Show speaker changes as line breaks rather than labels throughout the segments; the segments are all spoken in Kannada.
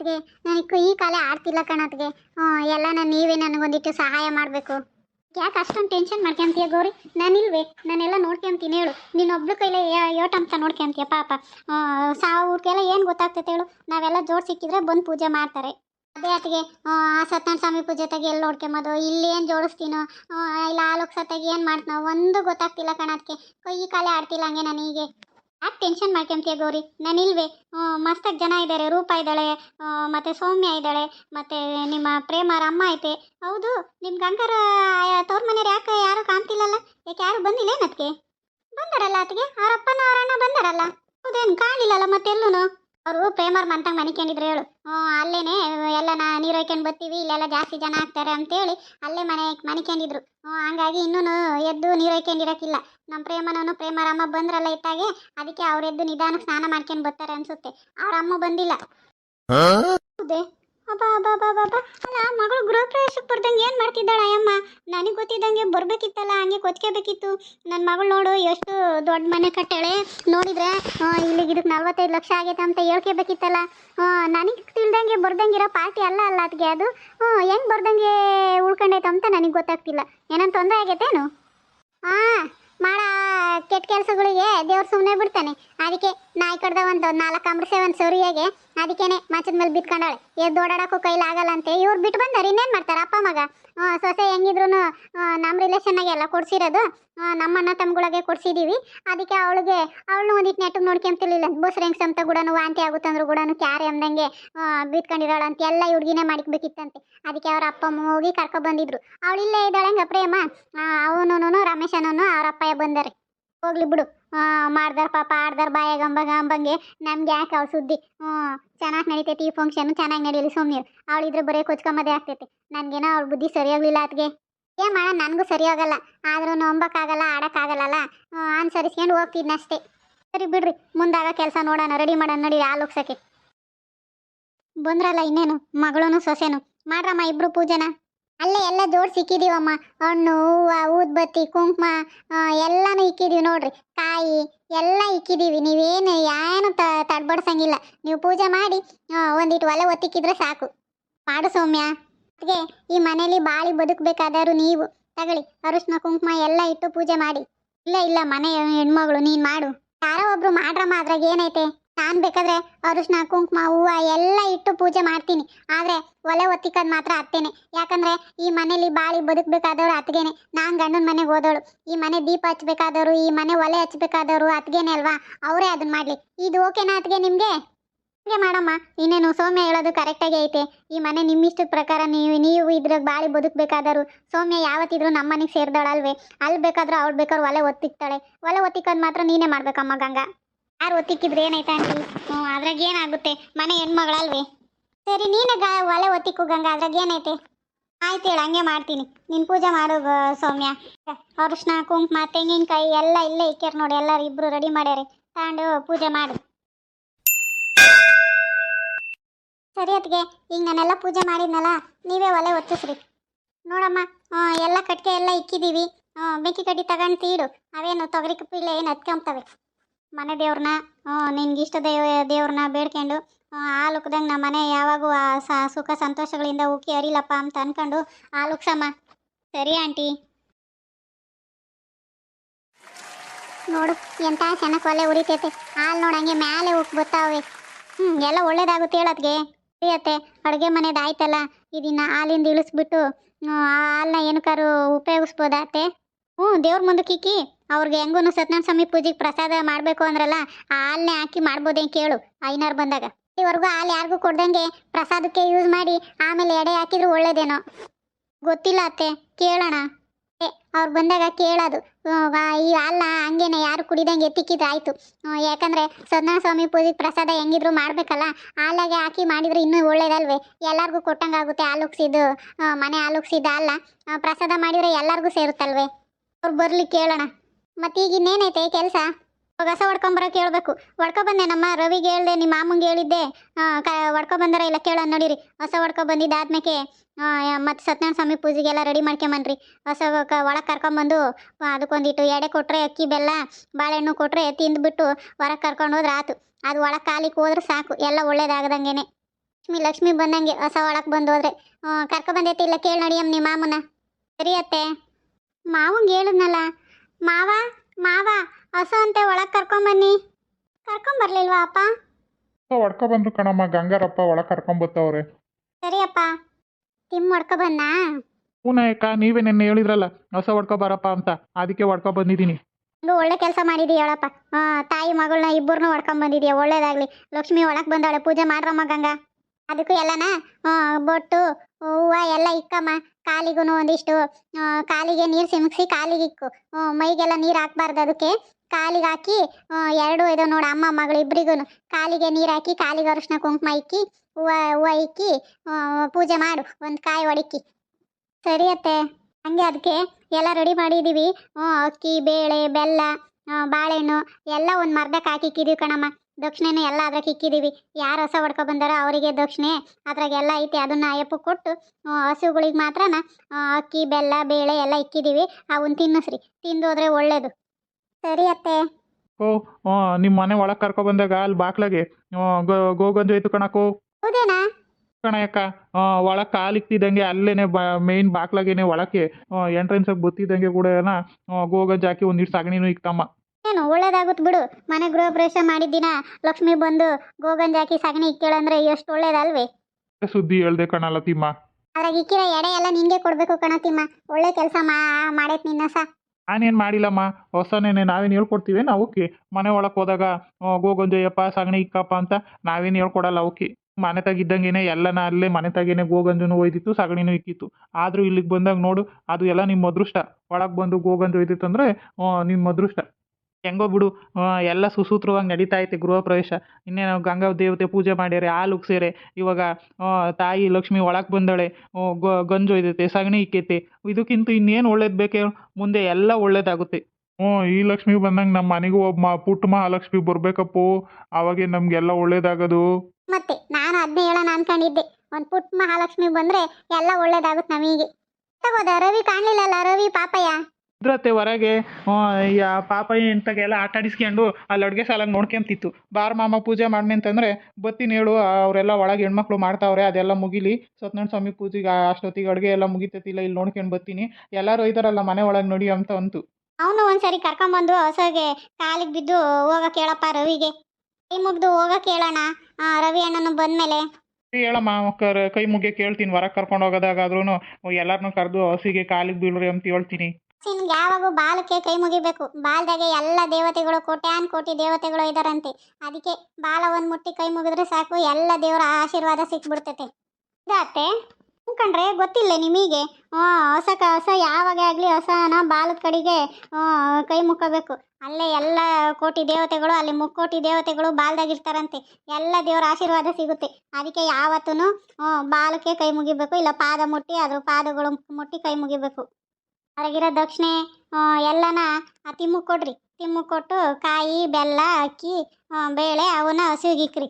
ಅತ್ಗೆ ನನಗೆ ಕೈ ಕಾಲೇ ಆಡ್ತಿಲ್ಲ ಕಣತ್ಗೆ. ಎಲ್ಲ ನಾನು ನೀವೇ ನನಗೊಂದಿಟ್ಟು ಸಹಾಯ ಮಾಡಬೇಕು. ಯಾಕೆ ಅಷ್ಟೊಂದು ಟೆನ್ಷನ್ ಮಾಡ್ಕೊಂತೀಯ ಗೌರಿ? ನಾನಿಲ್ವೇ. ನಾನೆಲ್ಲ ನೋಡ್ಕೊಂತೀನಿ ಹೇಳು. ನೀನೊಬ್ಳು ಕೈಲೇ ಯೋಟ ಅಂತ ನೋಡ್ಕೊಂತೀಯ ಪಾಪ. ಸಾವಿರಕ್ಕೆಲ್ಲ ಏನು ಗೊತ್ತಾಗ್ತೈತೆ ಹೇಳು. ನಾವೆಲ್ಲ ಜೋಡ್ ಸಿಕ್ಕಿದ್ರೆ ಬಂದು ಪೂಜೆ ಮಾಡ್ತಾರೆ. ಅದೇ ಆತಿಗೆ ಆ ಸತ್ಯನಾರಾಯಣ ಸ್ವಾಮಿ ಪೂಜೆ ತೆಗೆ ಎಲ್ಲಿ ನೋಡ್ಕೊಂಬೋದು, ಇಲ್ಲಿ ಏನು ಜೋಡಿಸ್ತೀನೋ ಇಲ್ಲ ಆಲೋಕ್ ಸತ್ತಾಗಿ ಏನು ಮಾಡ್ತೀನೋ, ಒಂದು ಗೊತ್ತಾಗ್ತಿಲ್ಲ ಕಣಕ್ಕೆ ಕೈ ಕಾಲೇ ಆಡ್ತಿಲ್ಲ ಹಂಗೆ ನನಗೆ. ಯಾಕೆ ಟೆನ್ಷನ್ ಮಾಡ್ಕೊಂತೀಯ ಗೌರಿ? ನಾನಿಲ್ವೇ ಮಸ್ತಾಗಿ ಜನ ಇದ್ದಾರೆ ರೂಪ ಇದ್ದಾಳೆ ಮತ್ತೆ ಸೌಮ್ಯ ಇದ್ದಾಳೆ, ಮತ್ತೆ ನಿಮ್ಮ ಪ್ರೇಮರ ಅಮ್ಮ ಐತೆ. ಹೌದು ನಿಮ್ಮ ಗಂಗರ ತವ್ರ ಮನೆಯವ್ರು ಯಾಕೆ ಯಾರು ಕಾಣ್ತಿಲ್ಲಲ್ಲ? ಯಾಕೆ ಯಾರು ಬಂದಿಲ್ಲ ಏನತ್ಗೆ ಬಂದಾರಲ್ಲ ಅದಕ್ಕೆ ಅವ್ರ ಅಪ್ಪನ ಅವ್ರ ಅಣ್ಣ ಬಂದಾರಲ್ಲ? ಹೌದೇನು ಕಾಣಲಿಲ್ಲಲ್ಲ ಮತ್ತೆಲ್ಲೂ ಅವರು ಪ್ರೇಮರ್ ಮಂತಂಗೆ ಮನಿಕೊಂಡಿದ್ರು ಹೇಳು. ಅಲ್ಲೇನೆ ಎಲ್ಲ ನಾ ನೀರು ಹೊಯ್ಕೊಂಡು ಬರ್ತೀವಿ ಇಲ್ಲೆಲ್ಲ ಜಾಸ್ತಿ ಜನ ಆಗ್ತಾರೆ ಅಂತೇಳಿ ಅಲ್ಲೇ ಮನೆ ಮನಿಕೊಂಡಿದ್ರು ಹಂಗಾಗಿ ಇನ್ನೂ ಎದ್ದು ನೀರು ಹೊಯ್ಕೊಂಡಿರೋಕ್ಕಿಲ್ಲ ನಮ್ಮ ಪ್ರೇಮನೂ ಪ್ರೇಮರಮ್ಮ ಬಂದ್ರಲ್ಲ ಇತ್ತಾಗೆ ಅದಕ್ಕೆ ಅವ್ರೆದ್ದು ನಿಧಾನಕ್ಕೆ ಸ್ನಾನ ಮಾಡ್ಕೊಂಡು ಬರ್ತಾರೆ ಅನ್ಸುತ್ತೆ. ಅವ್ರ ಅಮ್ಮ ಬಂದಿಲ್ಲ. ಹೌದೇ? ಅಬ್ಬಾ ಅಬ್ಬಾ ಅಬ್ಬಾ ಅಬ್ಬಾ ಅಬ್ಬಾ. ಅಲ್ಲ ಮಗಳು ಗೃಹ ಪ್ರವೇಶಕ್ಕೆ ಬರ್ದಂಗೆ ಏನು ಮಾಡ್ತಿದ್ದಾಳೆ ಅಯ್ಯಮ್ಮ ನನಗೆ ಗೊತ್ತಿದ್ದಂಗೆ ಬರ್ಬೇಕಿತ್ತಲ್ಲ ಹಂಗೆ ಕೊತ್ಕೋಬೇಕಿತ್ತು ನನ್ನ ಮಗಳು ನೋಡು ಎಷ್ಟು ದೊಡ್ಡ ಮನೆ ಕಟ್ಟಾಳೆ. ನೋಡಿದ್ರೆ ಇಲ್ಲಿ ಇದಕ್ಕೆ ನಲ್ವತ್ತೈದು ಲಕ್ಷ ಆಗೈತೆ ಅಂತ ಹೇಳ್ಕೋಬೇಕಿತ್ತಲ್ಲ. ನನಗೆ ತಿಳ್ದಂಗೆ ಬರ್ದಂಗಿರೋ ಪಾರ್ಟಿ ಅಲ್ಲ ಅಲ್ಲ ಅದಕ್ಕೆ ಅದು. ಹೆಂಗೆ ಬರ್ದಂಗೆ ಉಳ್ಕೊಂಡೈತೆ ಅಂತ ನನಗೆ ಗೊತ್ತಾಗ್ತಿಲ್ಲ. ಏನಂತ ತೊಂದರೆ ಆಗೈತೇನು ಹಾಂ ಮಾಡ, ಕೆಟ್ಟ ಕೆಲಸಗಳಿಗೆ ದೇವ್ರು ಸುಮ್ಮನೆ ಬಿಡ್ತಾನೆ. ಅದಕ್ಕೆ ನಾಯಿ ಕಡ್ದ ಒಂದು ನಾಲ್ಕು ಅಂಬ್ರಸೆ ಒಂದು ಸರಿಯಾಗೆ ಅದಕ್ಕೇನೆ ಮಂಚದ ಮೇಲೆ ಬಿತ್ಕೊಂಡಾಳೆ. ಎದ್ದು ಓಡಾಡಕ್ಕೂ ಕೈಲಿ ಆಗಲ್ಲ ಅಂತ ಇವ್ರು ಬಿಟ್ಟು ಬಂದಾರೆ ಇನ್ನೇನು ಮಾಡ್ತಾರೆ ಅಪ್ಪ ಮಗ? ಸೊಸೆ ಹೆಂಗಿದ್ರು ನಮ್ಮ ರಿಲೇಷನ್ನಾಗೆ ಎಲ್ಲ ಕೊಡ್ಸಿರೋದು. ನಮ್ಮ ಅಣ್ಣ ತಮ್ಗಳಾಗೆ ಕೊಡ್ಸಿದೀವಿ. ಅದಕ್ಕೆ ಅವಳಿಗೆ ಅವಳನ್ನು ಒಂದಿಟ್ಟು ನೆಟ್ಟಿಗೆ ನೋಡ್ಕೊಂತಿರ್ಲಿಲ್ಲ ಬಸ್ರು ಹೆಂಗ್ ಸಂತ ಕೂಡ ವಾಂತಿ ಆಗುತ್ತಂದ್ರು ಕೂಡ ಕ್ಯಾರೆ ಅಂದಂಗೆ ಬಿಟ್ಕೊಂಡಿರೋಳ ಅಂತ ಎಲ್ಲ ಹುಡುಗಿನೇ ಮಾಡಿಕ್ಬೇಕಿತ್ತಂತೆ ಅದಕ್ಕೆ ಅವ್ರ ಅಪ್ಪ ಅಮ್ಮ ಹೋಗಿ ಕರ್ಕೊಬಂದಿದ್ರು ಅವಳಿಲ್ಲೇ ಇದ್ದಾಳಂಗ ಪ್ರೇಮ? ಅವನು ರಮೇಶನೂ ಅವ್ರ ಅಪ್ಪಯ್ಯ ಬಂದಾರೆ. ಹೋಗ್ಲಿ ಬಿಡು. ಮಾಡ್ದಾರ ಪಾಪ ಆಡ್ದಾರ ಬಾಯಾಗ ಅಂಬಂಗ ಅಂಬಂಗೆ ನಮ್ಗೆ ಯಾಕೆ ಅವ್ಳ ಸುದ್ದಿ? ಹ್ಞೂ, ಚೆನ್ನಾಗಿ ನಡೀತೈತಿ ಈ ಫಂಕ್ಷನ್ ಚೆನ್ನಾಗಿ ನಡೀಲಿ ಸುಮ್ಮನೆ ಇದ್ರೆ ಬರೀ ಕೊಚ್ಕೊಂಬದೇ ಆಗ್ತೈತಿ. ನನಗೇನೋ ಅವ್ಳ ಬುದ್ಧಿ ಸರಿಯಾಗ್ಲಿಲ್ಲ ಅದಕ್ಕೆ ಏನು ಮಾಡ, ನನಗೂ ಸರಿ ಹೋಗಲ್ಲ ಆದ್ರೂ ನಂಬಕ್ಕಾಗಲ್ಲ, ಆಡೋಕ್ಕಾಗಲ್ಲಲ್ಲ? ಅನ್ಸರಿಸ್ಕೊಂಡು ಹೋಗ್ತಿದ್ನ ಅಷ್ಟೇ. ಸರಿ ಬಿಡ್ರಿ, ಮುಂದಾಗ ಕೆಲಸ ನೋಡೋಣ ರೆಡಿ ಮಾಡೋಣ ನಡಿ ಆಲೋಕ್ಸಕ್ಕೆ ಬಂದ್ರಲ್ಲ ಇನ್ನೇನು ಮಗಳೂ ಸೊಸೆನು. ಮಾಡ್ರಮ್ಮ ಇಬ್ರು ಪೂಜೆನ? ಅಲ್ಲೇ ಎಲ್ಲ ಜೋಡ್ ಇಕ್ಕಿದೀವಮ್ಮ ಹಣ್ಣು, ಹೂವು, ಊದ್ಬತ್ತಿ, ಕುಂಕುಮ ಎಲ್ಲನೂ ಇಕ್ಕಿದೀವಿ ನೋಡ್ರಿ. ಕಾಯಿ ಎಲ್ಲ ಇಕ್ಕಿದೀವಿ. ನೀವೇನು ಏನು ತಡ್ಬಡ್ಸಂಗಿಲ್ಲ. ನೀವು ಪೂಜೆ ಮಾಡಿ ಒಂದಿಟ್ಟು ಒಲೆ ಒತ್ತಿಕ್ಕಿದ್ರೆ ಸಾಕು. ಮಾಡು ಸೌಮ್ಯ. ಅದಕ್ಕೆ ಈ ಮನೇಲಿ ಬಾಳಿ ಬದುಕಬೇಕಾದರೂ ನೀವು. ತಗೊಳ್ಳಿ. ಅರಿಶಿನ, ಕುಂಕುಮ ಎಲ್ಲ ಇಟ್ಟು ಪೂಜೆ ಮಾಡಿ. ಇಲ್ಲ ಇಲ್ಲ, ಮನೆ ಹೆಣ್ಮಗಳು, ನೀನು ಮಾಡು. ಯಾರೋ ಒಬ್ರು ಮಾಡ್ರಮ್ಮ, ಅದ್ರಾಗ ಏನೈತೆ? ನಾನು ಬೇಕಾದ್ರೆ ಅರಿಶಿನ ಕುಂಕುಮ, ಹೂವು ಎಲ್ಲ ಇಟ್ಟು ಪೂಜೆ ಮಾಡ್ತೀನಿ. ಆದರೆ ಒಲೆ ಒತ್ತಿಕ್ಕದ್ ಮಾತ್ರ ಅತ್ತೇನೆ ಯಾಕಂದ್ರೆ ಈ ಮನೇಲಿ ಬಾಳಿ ಬದುಕಬೇಕಾದವರು ಅತ್ಗೆನೆ ನಾನು ಗಂಡನ ಮನೆಗೆ ಹೋದವಳು ಈ ಮನೆ ದೀಪ ಹಚ್ಚಬೇಕಾದವರು, ಈ ಮನೆ ಒಲೆ ಹಚ್ಚಬೇಕಾದವರು ಅತ್ಗೆನೆ ಅಲ್ವಾ? ಅವರೇ ಅದನ್ನ ಮಾಡಲಿ. ಇದು ಓಕೆನಾ ಅತ್ತಿಗೆ ನಿಮಗೆ? ಹಾಗೆ ಮಾಡಮ್ಮ. ಇನ್ನೇನು ಸೌಮ್ಯ ಹೇಳೋದು ಕರೆಕ್ಟಾಗಿ ಐತೆ. ಈ ಮನೆ ನಿಮ್ಮಿಷ್ಟದ ಪ್ರಕಾರ ನೀವು ನೀವು ಇದ್ರಾಗ ಬಾಳಿ ಬದುಕಬೇಕಾದರೂ ಸೌಮ್ಯ ಯಾವತ್ತಿದ್ರು ನಮ್ಮ ಮನೆಗೆ ಸೇರ್ದಾಳಲ್ವೇ? ಅಲ್ಲಿ ಬೇಕಾದ್ರೂ ಅವಳು ಬೇಕಾದ್ರೆ ಒಲೆ ಒತ್ತಿಕ್ತಾಳೆ. ಒಲೆ ಒತ್ತಿಕ್ಕೋದು ಮಾತ್ರ ನೀನೇ ಮಾಡ್ಬೇಕಮ್ಮ ಗಂಗಾ. ಯಾರು ಒತ್ತಿಕ್ಕಿದ್ರೆ ಏನಾಯ್ತಾ ಆಂಟಿ ಹ್ಞೂ, ಅದ್ರಾಗ ಏನಾಗುತ್ತೆ? ಮನೆ ಹೆಣ್ಮಗಳಲ್ವೇ? ಸರಿ, ನೀನೇ ಗ, ಒಲೆ ಒತ್ತಿಕ್ಕು ಗಂಗಾ, ಅದ್ರಾಗ ಏನೈತೆ ಆಯ್ತು ಹೇಳು, ಹಂಗೆ ಮಾಡ್ತೀನಿ. ನೀನು ಪೂಜೆ ಮಾಡು ಸೌಮ್ಯ. ಅರಿಶಿನ ಕುಂಕುಮ ತೆಂಗಿನಕಾಯಿ ಎಲ್ಲ ಇಲ್ಲೇ ಇಕ್ಕ್ಯಾರ ನೋಡಿ, ಎಲ್ಲರೂ ಇಬ್ರು ರೆಡಿ ಮಾಡ್ಯಾರೆ. ತಗೊಂಡು ಪೂಜೆ ಮಾಡು. ಸರಿ ಅತ್ಗೆ ಈಗ ನಾನೆಲ್ಲ ಪೂಜೆ ಮಾಡಿದ್ನಲ್ಲ, ನೀವೇ ಒಲೆ ಒತ್ತಿಸ್ರಿ. ನೋಡಮ್ಮ ಎಲ್ಲ ಕಟ್ಕೆ ಎಲ್ಲ ಇಕ್ಕಿದ್ದೀವಿ ಬೆಂಕಿ ಕಡ್ಡಿ ತಗೊಂಡು ತೀಡು. ಅವೇನು ತೊಗರಿ ಪಿಳ್ಳೆ ಏನು ಹತ್ಕೊಂತವೆ ಮನೆ ದೇವ್ರನ್ನ ನಿನ್ಗೆ ಇಷ್ಟ ದೇವ, ದೇವ್ರನ್ನ ಬೇಡ್ಕೊಂಡು ಹಾಲುಕ್ದಂಗೆ ನಮ್ಮ ಮನೆ ಯಾವಾಗೂ ಆ ಸುಖ ಸಂತೋಷಗಳಿಂದ ಉಕ್ಕಿ ಅರಿಲಪ್ಪ ಅಂತ ಅನ್ಕೊಂಡು ಲುಕ್ಸಮ್ಮ ಸರಿ ಆಂಟಿ. ನೋಡು, ಎಂತ ಚೆನ್ನಾಗಿ ಒಲೆ ಉರಿತೈತೆ. ಹಾಲು ನೋಡಂಗೆ ಮ್ಯಾಲೆ ಉಕ್ ಬರ್ತಾವೆ ಹ್ಞೂ ಎಲ್ಲ ಒಳ್ಳೇದಾಗುತ್ತೆ ಹೇಳೋದ್ಗೆ ಅತ್ತೆ ಅಡುಗೆ ಮನೆದು ಆಯ್ತಲ್ಲ, ಇದನ್ನ ಹಾಲಿಂದ ಇಳಿಸ್ಬಿಟ್ಟು ಆ ಹಾಲನ್ನ ಏನಕ್ಕಾರು ಉಪಯೋಗಿಸ್ಬೋದಾತೆ ಹ್ಞೂ, ದೇವ್ರ ಮುಂದೆ ಕಿಕ್ಕಿ. ಅವ್ರಿಗೆ ಹೆಂಗೂ ಸತ್ಯನಾರಾಯಣ ಸ್ವಾಮಿ ಪೂಜೆಗೆ ಪ್ರಸಾದ ಮಾಡಬೇಕು ಅಂದ್ರಲ್ಲ, ಆ ಹಾಲನ್ನೇ ಹಾಕಿ ಮಾಡ್ಬೋದೇ ಕೇಳು, ಐನಾರು ಬಂದಾಗ. ಇಲ್ಲಿವರೆಗೂ ಹಾಲು ಯಾರಿಗೂ ಕೊಡ್ದಂಗೆ ಪ್ರಸಾದಕ್ಕೆ ಯೂಸ್ ಮಾಡಿ ಆಮೇಲೆ ಎಡೆ ಹಾಕಿದ್ರು ಒಳ್ಳೇದೇನೋ. ಗೊತ್ತಿಲ್ಲ ಅತ್ತೆ, ಕೇಳೋಣ. ಏ, ಅವ್ರು ಬಂದಾಗ ಕೇಳೋದು. ಈ ಹಾಲನ್ನ ಹಂಗೇನೆ ಯಾರು ಕುಡಿದಂಗೆ ಎತ್ತಿಕ್ಕಿದ್ರೆ ಆಯಿತು. ಯಾಕಂದರೆ ಸತ್ಯನಾರಾಯಣ ಸ್ವಾಮಿ ಪೂಜೆಗೆ ಪ್ರಸಾದ ಹೆಂಗಿದ್ರು ಮಾಡಬೇಕಲ್ಲ, ಹಾಲಾಗೆ ಹಾಕಿ ಮಾಡಿದರೆ ಇನ್ನೂ ಒಳ್ಳೇದಲ್ವೇ? ಎಲ್ಲರಿಗೂ ಕೊಟ್ಟಂಗಾಗುತ್ತೆ ಹಾಲುಗ್ಸಿದ್ದು ಮನೆ ಹಾಲುಗ್ಸಿದ್ದು ಅಲ್ಲ ಪ್ರಸಾದ ಮಾಡಿದರೆ ಎಲ್ಲರಿಗೂ ಸೇರುತ್ತಲ್ವೇ? ಅವ್ರು ಬರ್ಲಿ ಕೇಳೋಣ. ಈಗ ಇನ್ನೇನೈತೆ ಕೆಲಸ? ಹೊಸ ಹೊಡ್ಕೊಂಬರೋಕೆ ಹೊಡ್ಕೊ ಬಂದೆ ನಮ್ಮ ರವಿಗೆ ಹೇಳ್ದೆ ನಿಮ್ಮ ಮಾಮಂಗೆ ಹೇಳಿದ್ದೆ. ಆ, ಕ ಹೊಡ್ಕೊ ಬಂದಾರ ಇಲ್ಲ ಕೇಳೋಣ ನೋಡಿರಿ. ಹೊಸ ಹೊಡ್ಕೊ ಬಂದಿದ್ದಾದ್ಮೇಲೆ ಮತ್ತು ಸತ್ಯನಾರಾಯಣ ಸ್ವಾಮಿ ಪೂಜೆಗೆಲ್ಲ ರೆಡಿ ಮಾಡ್ಕೊಂಬನ್ರಿ. ಹೊಸ ಒಳಗೆ ಕರ್ಕೊಂಬಂದು ಅದಕ್ಕೊಂದಿಟ್ಟು ಎಡೆ ಕೊಟ್ಟರೆ ಅಕ್ಕಿ ಬೆಲ್ಲ ಬಾಳೆಹಣ್ಣು ಕೊಟ್ಟರೆ ತಿಂದ್ಬಿಟ್ಟು ಹೊರಗೆ ಕರ್ಕೊಂಡು ಹೋದ್ರೆ ಆತು. ಅದು ಒಳಗೆ ಕಾಲಿಗೆ ಹೋದ್ರೆ ಸಾಕು. ಎಲ್ಲ ಒಳ್ಳೇದಾಗದಂಗೆನೆ. ಲಕ್ಷ್ಮಿ ಲಕ್ಷ್ಮಿ ಬಂದಂಗೆ ಹೊಸ ಒಳಗೆ ಬಂದು ಹೋದ್ರೆ. ಕರ್ಕೊ ಬಂದೈತಿ ಇಲ್ಲ ಕೇಳಿ ನಡಿಯಮ್ಮ ನಿಮ್ಮ ಮಾಮನ. ಸರಿ ಅತ್ತೆ. ಮಾವಂಗೆ ಹೇಳಿದ್ನಲ್ಲ ಮಾವ ಮಾವ ಹಸು ಅಂತೆ ಒಳಗೆ ಕರ್ಕೊಂಬನ್ನಿ ಕರ್ಕೊಂಬರ್ಲಿಲ್ವಾ ಅಪ್ಪ?
ಹೊಡ್ಕೊ ಬಂದ್ರು ಕಣಮ್ಮ ಗಂಗಾರಪ್ಪ ಒಳಗೆ ಕರ್ಕೊಂಬತ್ತವ್ರೆ
ಸರಿ ಅಪ್ಪ. ತಿಮ್ಮ ಹೊಡ್ಕೊ ಬನ್ನ?
ಪೂನಾಯಕ ನೀವೇ ನಿನ್ನೆ ಹೇಳಿದ್ರಲ್ಲ ಹೊಸ ಹೊಡ್ಕೊ ಬಾರಪ್ಪ ಅಂತ. ಅದಕ್ಕೆ ಹೊಡ್ಕೊ ಬಂದಿದ್ದೀನಿ.
ಹಂಗೆ ಒಳ್ಳೆ ಕೆಲಸ ಮಾಡಿದೀಯ ಹೇಳಪ್ಪ. ಆ, ತಾಯಿ ಮಗಳನ್ನ ಇಬ್ಬರನ್ನೂ ಹೊಡ್ಕೊಂಡ್ ಬಂದಿದ್ಯಾ? ಒಳ್ಳೇದಾಗ್ಲಿ. ಲಕ್ಷ್ಮಿ ಒಳಗೆ ಬಂದಾಳೆ. ಪೂಜೆ ಮಾಡ್ರಮ್ಮ ಗಂಗ. ಅದಕ್ಕೂ ಎಲ್ಲನ ಬೊಟ್ಟು, ಹೂವು ಎಲ್ಲ ಇಕ್ಕಮ್ಮ. ಕಾಲಿಗೂ ಒಂದಿಷ್ಟು ಕಾಲಿಗೆ ನೀರು ಸಿಮ್ಸಿ ಕಾಲಿಗೆ ಇಕ್ಕು. ಮೈಗೆಲ್ಲ ನೀರು ಹಾಕ್ಬಾರ್ದು ಅದಕ್ಕೆ. ಕಾಲಿಗೆ ಹಾಕಿ ಎರಡು ಇದು ನೋಡು ಅಮ್ಮ, ಮಗಳು ಇಬ್ಬರಿಗೂ ಕಾಲಿಗೆ ನೀರು ಹಾಕಿ, ಕಾಲಿಗೆ ಅರಿಶಿನ ಕುಂಕುಮ ಇಕ್ಕಿ, ಹೂವು ಹೂವು ಇಕ್ಕಿ ಪೂಜೆ ಮಾಡು. ಒಂದು ಕಾಯಿ ಒಡಕ್ಕಿ. ಸರಿ ಅತ್ತೆ. ಹಂಗೆ ಅದಕ್ಕೆ ಎಲ್ಲ ರೆಡಿ ಮಾಡಿದ್ದೀವಿ ಹ್ಞೂ ಅಕ್ಕಿ, ಬೇಳೆ, ಬೆಲ್ಲ ಬಾಳೆಹಣ್ಣು, ಎಲ್ಲ ಒಂದು ಮರ್ದಕ್ಕೆ ಹಾಕಿ ಇಕ್ಕಿದೀವಿ ಕಣಮ್ಮ. ದಕ್ಷಿಣೆನೂ ಎಲ್ಲ ಅದ್ರಾಗ ಇಕ್ಕಿದೀವಿ. ಯಾರು ಹೊಸ ಹೊಡ್ಕೊ ಬಂದಾರೋ ಅವರಿಗೆ ದಕ್ಷಿಣೆ ಅದ್ರಾಗ ಎಲ್ಲ ಐತಿ. ಅದನ್ನ ಅಯ್ಯಪ್ಪ ಕೊಟ್ಟು ಹಸುಗಳಿಗೆ ಮಾತ್ರನ ಅಕ್ಕಿ ಬೆಲ್ಲ ಬೇಳೆ ಎಲ್ಲ ಇಕ್ಕಿದೀವಿ. ಅವನ್ನ ತಿನ್ನಿಸ್ರಿ. ತಿಂದು ಹೋದ್ರೆ ಒಳ್ಳೇದು. ಸರಿ ಅತ್ತೆ.
ಓ ನಿಮ್ಮ ಮನೆ ಒಳಗೆ ಕರ್ಕೊ ಬಂದಾಗ ಅಲ್ಲಿ ಬಾಕ್ಲಾಗೆ ಗೋಗಂಜು ಐತು ಕಣಕೋ
ಹೌದೇನಾ?
ಕಣಯ್ಯಕ್ಕ ಒಳಗೆ ಕಾಲಿಕ್ತಿದ್ದಂಗೆ ಅಲ್ಲೇನೆ ಬ ಮೇಯ್ನ್ ಬಾಕ್ಲಾಗೇನೆ ಒಳಕ್ಕೆ ಎಂಟ್ರೆನ್ಸ್ ಬತ್ತಿದ್ದಂಗೆ ಕೂಡ ಗೋಗಂಜು ಹಾಕಿ ಒಂದಿಷ್ಟು ಸಗಣಿನೂ ಇಕ್ತಮ್ಮ.
ಏನು ಒಳ್ಳೇದಾಗುತ್ತೆ ಬಿಡು. ಮನೆ ಗೃಹ ಪ್ರವೇಶ ಮಾಡಿದ್ದೀನ ಲಕ್ಷ್ಮಿ ಬಂದು ಗೋಗಂಜ್ ಹಾಕಿ ಸಗಣಿ ಇಕ್ಕೇಳಂದ್ರೆ ಎಷ್ಟು ಒಳ್ಳೇದಲ್ವೇ?
ಸುದ್ದಿ ಹೇಳ್ದೆ ಕಣಲ್ಲ ತಿಮ್ಮ.
ಅದ್ರಾಗ ಇಕ್ಕಿರೋ ಎಡೆ ಎಲ್ಲ ನಿಂಗೆ ಕೊಡಬೇಕು ಕಣತಿಮ್ಮ ಒಳ್ಳೆ ಕೆಲಸ ಮಾ ಮಾಡೈತ್ ನಿನ್ನ ಸ.
ನಾನೇನ್ ಮಾಡಿಲ್ಲಮ್ಮ. ಹೊಸನೇನೆ ನಾವೇನು ಹೇಳ್ಕೊಡ್ತೀವಿ ಅವಕ್ಕೆ? ಮನೆ ಒಳಗೆ ಹೋದಾಗ ಗೋಗಂಜಯ್ಯಪ್ಪ ಸಗಣಿ ಇಕ್ಕಪ್ಪ ಅಂತ ನಾವೇನು ಹೇಳ್ಕೊಡಲ್ಲ ಅವಕ್ಕೆ. ಮನೆ ತಾಗಿದ್ದಂಗೆನೆ ಎಲ್ಲನ ಅಲ್ಲೇ ಮನೆ ತಗೇನೆ ಗೋಗಂಜನು ಒಯ್ದಿತ್ತು ಸಗಣಿನೂ ಇಕ್ಕಿತ್ತು. ಆದರೂ ಇಲ್ಲಿಗೆ ಬಂದಾಗ ನೋಡು ಅದು ಎಲ್ಲ ನಿಮ್ಮ ಅದೃಷ್ಟ. ಒಳಗೆ ಬಂದು ಗೋಗಂಜು ಒಯ್ದಿತ್ತು ಅಂದ್ರೆ ನಿಮ್ಮ ಅದೃಷ್ಟ. ಹೆಂಗೋ ಬಿಡು ಎಲ್ಲ ಸುಸೂತ್ರವಾಗಿ ನಡೀತಾ ಐತೆ ಗೃಹ ಪ್ರವೇಶ. ಇನ್ನೇನು ಗಂಗಾ ದೇವತೆ ಪೂಜೆ ಮಾಡ್ಯಾರೆ ಹಾಲು ಉಗ್ಸ್ಯಾರೆ ಇವಾಗ ತಾಯಿ ಲಕ್ಷ್ಮಿ ಒಳಗೆ ಬಂದಾಳೆ ಗಂಜು ಒಯ್ದೈತೆ ಸಗಣಿ ಇಕ್ಕೈತೆ. ಇದಕ್ಕಿಂತ ಇನ್ನೇನು ಒಳ್ಳೇದು ಬೇಕೇ? ಮುಂದೆ ಎಲ್ಲ ಒಳ್ಳೇದಾಗುತ್ತೆ. ಹ್ಞೂ ಈ ಲಕ್ಷ್ಮಿ ಬಂದಂಗೆ ನಮ್ಮ ಮನೆಗೂ ಒಬ್ಬ ಪುಟ್ಟ ಮಹಾಲಕ್ಷ್ಮಿ ಬರಬೇಕಪ್ಪೋ. ಅವಾಗೆ ನಮಗೆಲ್ಲ ಒಳ್ಳೇದಾಗೋದು.
ಮತ್ತೆ ನಾನು ಅದನ್ನೇ ಹೇಳೋಣ ಅನ್ಕೊಂಡಿದ್ದೆ. ಒಂದು ಪುಟ್ಟ ಮಹಾಲಕ್ಷ್ಮಿ ಬಂದ್ರೆ ಎಲ್ಲ ಒಳ್ಳೇದಾಗುತ್ತೆ ನಮಗೆ. ತಗೋದ, ರವಿ ಕಾಣಲಿಲ್ಲಲ್ಲ, ರವಿ ಪಾಪಯ್ಯ?
ಇದ್ರತ್ತೆ ಹೊರಗೆ. ಆ, ಪಾಪ ಇಂತಾಗೆಲ್ಲ ಆಟ ಆಡಿಸ್ಕೊಂಡು ಅಲ್ಲಿ ಅಡುಗೆ ಸಾಲಾಗಿ ನೋಡ್ಕೊಂತಿತ್ತು. ಬಾರ್ ಮಾಮ ಪೂಜೆ ಮಾಡ್ಮೆ ಅಂತಂದರೆ ಬತ್ತೀನಿ ಹೇಳು ಅವರೆಲ್ಲ ಒಳಗೆ ಹೆಣ್ಮಕ್ಳು ಮಾಡ್ತಾವ್ರೆ ಅದೆಲ್ಲ ಮುಗಿಲಿ. ಸತ್ಯನಾರಾಯಣ ಸ್ವಾಮಿ ಪೂಜೆಗೆ ಅಷ್ಟೊತ್ತಿಗೆ ಅಡುಗೆ ಎಲ್ಲ ಮುಗಿತೈತಿಲ್ಲ ಇಲ್ಲಿ ನೋಡ್ಕೊಂಡು ಬತ್ತೀನಿ. ಎಲ್ಲರೂ ಇದ್ದಾರಲ್ಲ ಮನೆ ಒಳಗೆ ನೋಡಿ ಅಂತ ಅಂತು.
ಅವನು ಒಂದ್ಸರಿ ಕರ್ಕೊಂಬಂದು ಹೊಸಗೆ ಕಾಲಿಗೆ ಬಿದ್ದು ಹೋಗಕ್ಕೆ ಹೇಳಪ್ಪ ರವಿಗೆ. ಕೈ ಮುಗ್ದು ಹೋಗಕ್ಕೆ ಹೇಳೋಣ ರವಿ ಅಣ್ಣನು ಬಂದ್ಮೇಲೆ.
ಹೇಳಮ್ಮ ಕೈ ಮುಗ್ಗೆ ಕೇಳ್ತೀನಿ ಹೊರಗೆ ಕರ್ಕೊಂಡು ಹೋಗೋದಾಗಾದ್ರೂ ಎಲ್ಲರನ್ನೂ ಕರೆದು ಹಸಿಗೆ ಕಾಲಿಗೆ ಬೀಳ್ರಿ ಅಂತ ಹೇಳ್ತೀನಿ.
ನಿನ್ಗೆ ಯಾವಾಗೂ ಬಾಲಕ್ಕೆ ಕೈ ಮುಗಿಬೇಕು. ಬಾಲ್ದಾಗೆ ಎಲ್ಲ ದೇವತೆಗಳು, ಕೋಟ್ಯಾನ್ ಕೋಟಿ ದೇವತೆಗಳು ಇದಾರಂತೆ. ಅದಕ್ಕೆ ಬಾಲ ಒಂದ್ ಮುಟ್ಟಿ ಕೈ ಮುಗಿದ್ರೆ ಸಾಕು, ಎಲ್ಲ ದೇವರ ಆಶೀರ್ವಾದ ಸಿಕ್ಬಿಡ್ತೈತೆ. ಇದಾತೆ ಕಂಡ್ರೆ ಗೊತ್ತಿಲ್ಲ ನಿಮಗೆ? ಹೊಸ ಕ, ಹೊಸ ಯಾವಾಗ ಆಗಲಿ ಹೊಸನ ಬಾಲದ ಕಡೆಗೆ ಕೈ ಮುಕ್ಕಬೇಕು. ಅಲ್ಲೇ ಎಲ್ಲ ಕೋಟಿ ದೇವತೆಗಳು, ಅಲ್ಲಿ ಮುಕ್ಕೋಟಿ ದೇವತೆಗಳು ಬಾಲ್ದಾಗಿರ್ತಾರಂತೆ ಎಲ್ಲ ದೇವರ ಆಶೀರ್ವಾದ ಸಿಗುತ್ತೆ. ಅದಕ್ಕೆ ಯಾವತ್ತೂ ಬಾಲಕ್ಕೆ ಕೈ ಮುಗಿಬೇಕು. ಇಲ್ಲ ಪಾದ ಮುಟ್ಟಿ ಅದ್ರ ಪಾದಗಳು ಮುಟ್ಟಿ ಕೈ ಮುಗಿಬೇಕು. ಹೊರಗಿರೋ ದಕ್ಷಿಣೆ ಎಲ್ಲನ ತಿಮ್ಮು ಕೊಡ್ರಿ. ತಿಮ್ಮು ಕೊಟ್ಟು ಕಾಯಿ, ಬೆಲ್ಲ ಅಕ್ಕಿ ಬೇಳೆ ಅವನ್ನ ಹಸಿವಿಗೆ ಇಕ್ರಿ.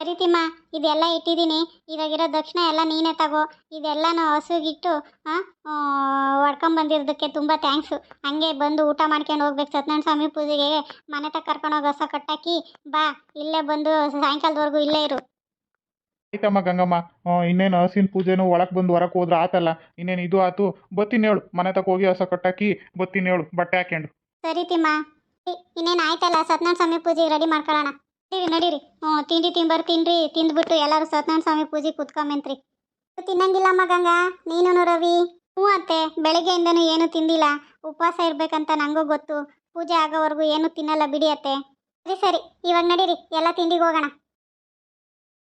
ಸರಿ ತಿಮ್ಮ, ಇದೆಲ್ಲ ಇಟ್ಟಿದ್ದೀನಿ. ಇವಾಗಿರೋ ದಕ್ಷಿಣ ಎಲ್ಲ ನೀನೇ ತಗೋ. ಇದೆಲ್ಲನೂ ಹಸುಗಿಟ್ಟು ಹೊಡ್ಕೊಂಬಂದಿರೋದಕ್ಕೆ ತುಂಬ ಥ್ಯಾಂಕ್ಸು ಹಂಗೆ ಬಂದು ಊಟ ಮಾಡ್ಕೊಂಡು ಹೋಗ್ಬೇಕು. ಸತ್ಯನಾರಾಯಣ ಸ್ವಾಮಿ ಪೂಜೆಗೆ ಮನೆ ತಗ ಕರ್ಕೊಂಡೋಗಿ ಹೊಸ ಕಟ್ಟಾಕಿ ಬಾ. ಇಲ್ಲೇ ಬಂದು ಸಾಯಂಕಾಲದವರೆಗೂ ಇಲ್ಲೇ ಇರು.
ಆಯ್ತಮ್ಮ ಗಂಗಮ್ಮ. ಇನ್ನೇನು ಹಸಿನ ಪೂಜೆನೂ ಒಳಗೆ ಬಂದು ಹೊರಗೆ ಹೋದ್ರೆ ಆತಲ್ಲ. ಇನ್ನೇನು ಇದು ಆತು? ಬತ್ತಿನೇಳು ಮನೆ ತಕ ಹೋಗಿ ಹೊಸ ಕಟ್ಟಾಕಿ ಬತ್ತಿನೇಳು ಬಟ್ಟೆ ಹಾಕೊಂಡು
ಸರಿ ತಿಮ್ಮ. ಇನ್ನೇನು ಆಯ್ತಲ್ಲ? ಸತ್ಯನಾರಾಯಣ ಸ್ವಾಮಿ ಪೂಜೆಗೆ ರೆಡಿ ಮಾಡ್ಕೊಳ್ಳೋಣ ನಡೀರಿ ನಡೀರಿ. ಹ್ಞೂ, ತಿಂಡಿ ತಿಂಬರ್ ತಿನ್ರಿ ತಿಂದ್ಬಿಟ್ಟು ಎಲ್ಲರೂ ಸತ್ಯನಾರಾಯಣ ಸ್ವಾಮಿ ಪೂಜೆಗೆ ಕುತ್ಕೊಂಬಂತ್ರಿ. ತಿನ್ನಂಗಿಲ್ಲಮ್ಮ ಗಂಗಾ. ನೀನು ರವಿ. ಹ್ಞೂ ಅತ್ತೆ. ಬೆಳಗ್ಗೆಯಿಂದನೂ ಏನು ತಿಂದಿಲ್ಲ. ಉಪವಾಸ ಇರಬೇಕಂತ ನನಗೂ ಗೊತ್ತು. ಪೂಜೆ ಆಗೋವರೆಗೂ ಏನು ತಿನ್ನಲ್ಲ ಬಿಡಿ ಅತ್ತೆ. ಸರಿ ಸರಿ. ಇವಾಗ ನಡೀರಿ. ಎಲ್ಲ ತಿಂಡಿಗೆ ಹೋಗೋಣ.